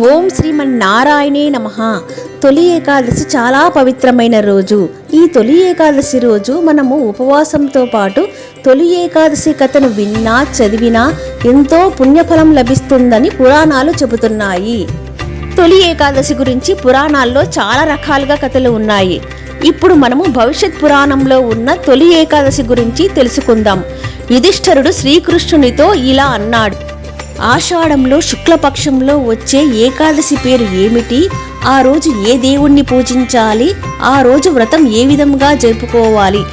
ఓం శ్రీమన్నారాయణే నమ. తొలి ఏకాదశి చాలా పవిత్రమైన రోజు. ఈ తొలి ఏకాదశి రోజు మనము ఉపవాసంతో పాటు తొలి ఏకాదశి కథను విన్నా చదివినా ఎంతో పుణ్యఫలం లభిస్తుందని పురాణాలు చెబుతున్నాయి. తొలి ఏకాదశి గురించి పురాణాల్లో చాలా రకాలుగా కథలు ఉన్నాయి. ఇప్పుడు మనము భవిష్యత్ పురాణంలో ఉన్న తొలి ఏకాదశి గురించి తెలుసుకుందాం. యుధిష్ఠరుడు శ్రీకృష్ణునితో ఇలా అన్నాడు. ఆషాఢంలో శుక్లపక్షంలో వచ్చే ఏకాదశి పేరు ఏమిటి? ఆ రోజు ఏ దేవుణ్ణి పూజించాలి? ఆ రోజు వ్రతం ఏ విధంగా జరుపుకోవాలి?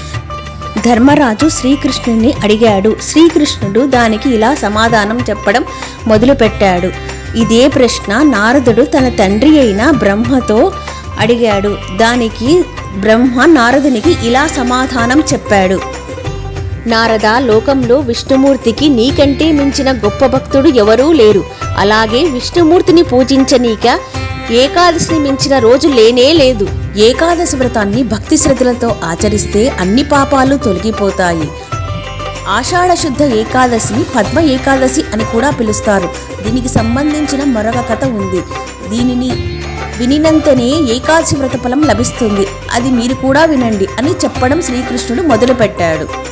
ధర్మరాజు శ్రీకృష్ణుని అడిగాడు. శ్రీకృష్ణుడు దానికి ఇలా సమాధానం చెప్పడం మొదలుపెట్టాడు. ఇదే ప్రశ్న నారదుడు తన తండ్రి అయిన బ్రహ్మతో అడిగాడు. దానికి బ్రహ్మ నారదునికి ఇలా సమాధానం చెప్పాడు. నారద లోకంలో విష్ణుమూర్తికి నీకంటే మించిన గొప్ప భక్తుడు ఎవరూ లేరు. అలాగే విష్ణుమూర్తిని పూజించనీక ఏకాదశిని మించిన రోజు లేనే లేదు. ఏకాదశి వ్రతాన్ని భక్తి శ్రద్ధలతో ఆచరిస్తే అన్ని పాపాలు తొలగిపోతాయి. ఆషాఢ శుద్ధ ఏకాదశిని పద్మ ఏకాదశి అని కూడా పిలుస్తారు. దీనికి సంబంధించిన మరొక కథ ఉంది. దీనిని వినినంతనే ఏకాదశి వ్రత ఫలం లభిస్తుంది. అది మీరు కూడా వినండి అని చెప్పడం శ్రీకృష్ణుడు మొదలుపెట్టాడు.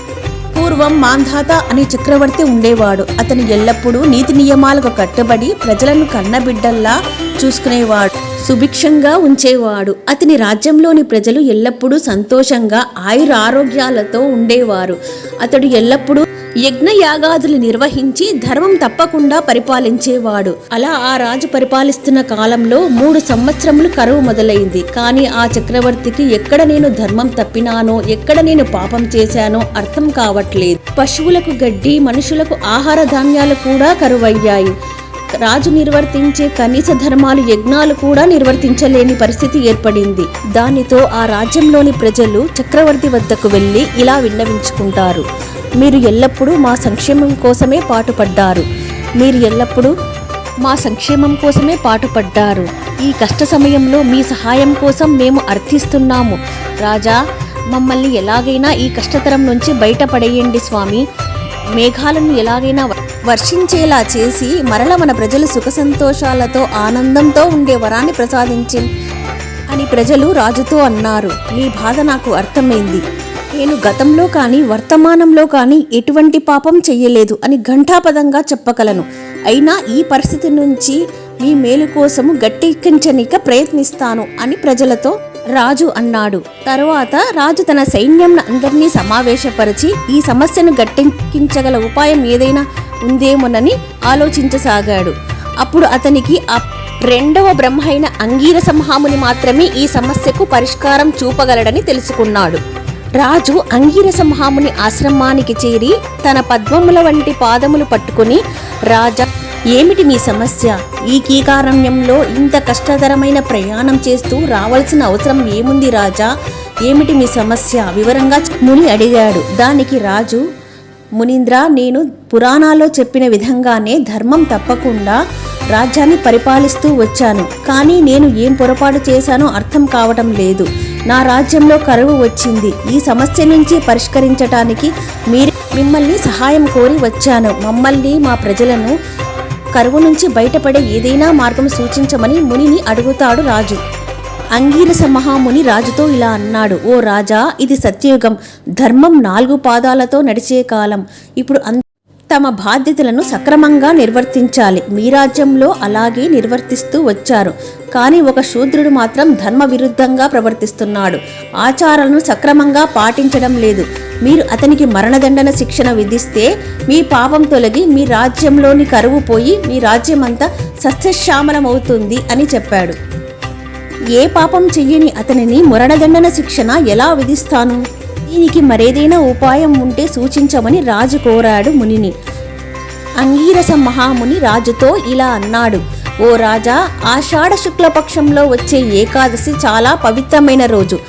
పూర్వం మాంధాత అనే చక్రవర్తి ఉండేవాడు. అతను ఎల్లప్పుడూ నీతి నియమాలకు కట్టుబడి ప్రజలను కన్నబిడ్డల్లా చూసుకునేవాడు. సుభిక్షంగా ఉంచేవాడు. అతని రాజ్యంలోని ప్రజలు ఎల్లప్పుడూ సంతోషంగా ఆయుర ఆరోగ్యాలతో ఉండేవారు. అతడు ఎల్లప్పుడూ యజ్ఞయాగాదులు నిర్వహించి ధర్మం తప్పకుండా పరిపాలించేవాడు. అలా ఆ రాజు పరిపాలిస్తున్న కాలంలో మూడు సంవత్సరములు కరువు మొదలైంది. కానీ ఆ చక్రవర్తికి ఎక్కడ నేను ధర్మం తప్పినానో ఎక్కడ నేను పాపం చేశానో అర్థం కావట్లేదు. పశువులకు గడ్డి మనుషులకు ఆహార ధాన్యాలు కూడా కరువయ్యాయి. రాజు నిర్వర్తించే కనీస ధర్మాలు యజ్ఞాలు కూడా నిర్వర్తించలేని పరిస్థితి ఏర్పడింది. దానితో ఆ రాజ్యంలోని ప్రజలు చక్రవర్తి వద్దకు వెళ్ళి ఇలా విన్నవించుకుంటారు. మీరు ఎల్లప్పుడూ మా సంక్షేమం కోసమే పాటుపడ్డారు. మీరు ఎల్లప్పుడూ మా సంక్షేమం కోసమే పాటుపడ్డారు. ఈ కష్ట సమయంలో మీ సహాయం కోసం మేము అర్థిస్తున్నాము. రాజా మమ్మల్ని ఎలాగైనా ఈ కష్టతరం నుంచి బయటపడేయండి స్వామి. మేఘాలను ఎలాగైనా వర్షించేలా చేసి మరల మన ప్రజలు సుఖ సంతోషాలతో ఆనందంతో ఉండే వరాన్ని ప్రసాదించి అని ప్రజలు రాజుతో అన్నారు. మీ బాధ నాకు అర్థమైంది. నేను గతంలో కానీ వర్తమానంలో కానీ ఎటువంటి పాపం చెయ్యలేదు అని ఘంటాపదంగా చెప్పగలను. అయినా ఈ పరిస్థితి నుంచి మీ మేలు కోసము గట్టెక్కించనిక ప్రయత్నిస్తాను అని ప్రజలతో రాజు అన్నాడు. తరువాత రాజు తన సైన్యం అందరినీ సమావేశపరిచి ఈ సమస్యను గట్టెక్కించగల ఉపాయం ఏదైనా ఉందేమోనని ఆలోచించసాగాడు. అప్పుడు అతనికి ఆ రెండవ బ్రహ్మ అయిన అంగీరసంహాముని మాత్రమే ఈ సమస్యకు పరిష్కారం చూపగలడని తెలుసుకున్నాడు. రాజు అంగీరస మహాముని ఆశ్రమానికి చేరి తన పద్మముల వంటి పాదములు పట్టుకుని రాజా ఏమిటి మీ సమస్య? ఈ కీకారణ్యంలో ఇంత కష్టతరమైన ప్రయాణం చేస్తూ రావాల్సిన అవసరం ఏముంది రాజా? ఏమిటి మీ సమస్య? వివరంగా ముని అడిగాడు. దానికి రాజు మునీంద్ర నేను పురాణాల్లో చెప్పిన విధంగానే ధర్మం తప్పకుండా రాజ్యాన్ని పరిపాలిస్తూ వచ్చాను. కానీ నేను ఏం పొరపాటు చేశానో అర్థం కావటం లేదు. నా రాజ్యంలో కరువు వచ్చింది. ఈ సమస్య నుంచి పరిష్కరించటానికి మీరు మిమ్మల్ని సహాయం కోరి వచ్చాను. మమ్మల్ని మా ప్రజలను కరువు నుంచి బయటపడే ఏదైనా మార్గం సూచించమని మునిని అడుగుతాడు రాజు. అంగీరస మహాముని రాజుతో ఇలా అన్నాడు. ఓ రాజా ఇది సత్యయుగం. ధర్మం నాలుగు పాదాలతో నడిచే కాలం. ఇప్పుడు అం తమ బాధ్యతలను సక్రమంగా నిర్వర్తించాలి. మీ రాజ్యంలో అలాగే నిర్వర్తిస్తూ వచ్చారు. కానీ ఒక శూద్రుడు మాత్రం ధర్మ విరుద్ధంగా ప్రవర్తిస్తున్నాడు. ఆచారాలను సక్రమంగా పాటించడం లేదు. మీరు అతనికి మరణదండన శిక్షణ విధిస్తే మీ పాపం తొలగి మీ రాజ్యంలోని కరువు పోయి మీ రాజ్యమంతా సస్యశ్యామలమవుతుంది అని చెప్పాడు. ఏ పాపం చెయ్యని అతనిని మరణదండన శిక్షణ ఎలా విధిస్తాను? దీనికి మరేదైనా ఉపాయం ఉంటే సూచించమని రాజు కోరాడు మునిని. అంగీరస మహాముని రాజుతో ఇలా అన్నాడు ఓ రాజా ఆషాఢ శుక్లపక్షంలో వచ్చే ఏకాదశి చాలా పవిత్రమైన రోజు.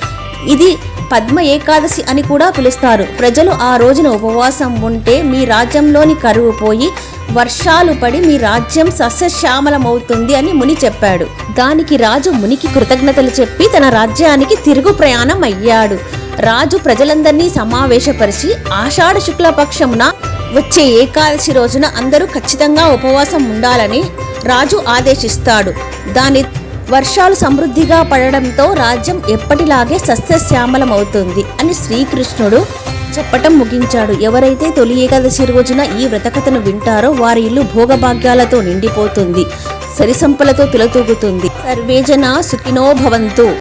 ఇది పద్మ ఏకాదశి అని కూడా పిలుస్తారు. ప్రజలు ఆ రోజున ఉపవాసం ఉంటే మీ రాజ్యంలోని కరువు పోయి వర్షాలు పడి మీ రాజ్యం సస్యశ్యామలమవుతుంది అని ముని చెప్పాడు. దానికి రాజు మునికి కృతజ్ఞతలు చెప్పి తన రాజ్యానికి తిరుగు ప్రయాణం అయ్యాడు రాజు ప్రజలందరినీ సమావేశపరిచి ఆషాఢ శుక్లపక్షమున వచ్చే ఏకాదశి రోజున అందరూ ఖచ్చితంగా ఉపవాసం ఉండాలని రాజు ఆదేశిస్తాడు. దాని వర్షాలు సమృద్ధిగా పడడంతో రాజ్యం ఎప్పటిలాగే సస్యశ్యామలమవుతుంది అని శ్రీకృష్ణుడు చెప్పటం ముగించాడు. ఎవరైతే తొలి ఏకాదశి రోజున ఈ వ్రతకథను వింటారో వారి ఇల్లు భోగభాగ్యాలతో నిండిపోతుంది. సరిసంపలతో తిలతూగుతుంది. సర్వేజన సుఖినో భవంతు.